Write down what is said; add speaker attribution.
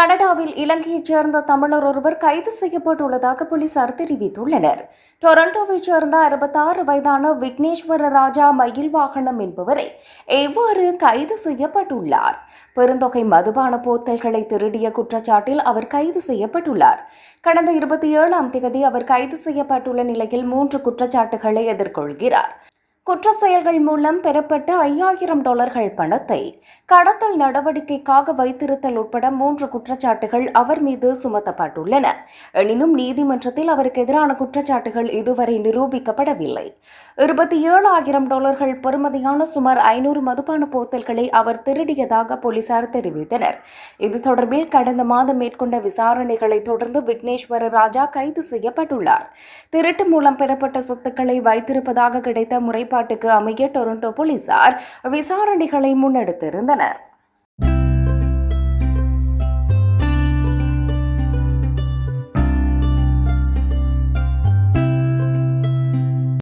Speaker 1: கனடாவில் இலங்கையைச் சேர்ந்த தமிழர் ஒருவர் கைது செய்யப்பட்டுள்ளதாக போலீசார் தெரிவித்துள்ளனர். டொரண்டோவைச் சேர்ந்த அறுபத்தாறு வயதான விக்னேஸ்வர ராஜா மயில் வாகனம் என்பவரை எவ்வாறு கைது செய்யப்பட்டுள்ளார்? பெருந்தொகை மதுபான போத்தல்களை திருடிய குற்றச்சாட்டில் அவர் கைது செய்யப்பட்டுள்ளார். கடந்த இருபத்தி ஏழாம் தேதி அவர் கைது செய்யப்பட்டுள்ள நிலையில் மூன்று குற்றச்சாட்டுகளை எதிர்கொள்கிறார். குற்ற செயல்கள் மூலம் பெறப்பட்ட ஐயாயிரம் டாலர்கள் பணத்தை கடத்தல் நடவடிக்கைக்காக வைத்திருத்தல் உட்பட மூன்று குற்றச்சாட்டுகள் அவர் மீது சுமத்தப்பட்டுள்ளன. எனினும் நீதிமன்றத்தில் அவருக்கு எதிரான குற்றச்சாட்டுகள் இதுவரை நிரூபிக்கப்படவில்லை. இருபத்தி ஏழாயிரம் டாலர்கள் பெறுமதியான சுமார் ஐநூறு மதுபான போத்தல்களை அவர் திருடியதாக போலீசார் தெரிவித்தனர். இது தொடர்பில் கடந்த மாதம் மேற்கொண்ட விசாரணைகளை தொடர்ந்து விக்னேஸ்வர ராஜா கைது செய்யப்பட்டுள்ளார். திருட்டு மூலம் பெறப்பட்ட சொத்துக்களை வைத்திருப்பதாக கிடைத்த முறைப்பாட்டுக்கு அமைய டொரண்டோ போலீசார் விசாரணைகளை முன்னெடுத்திருந்தனர்.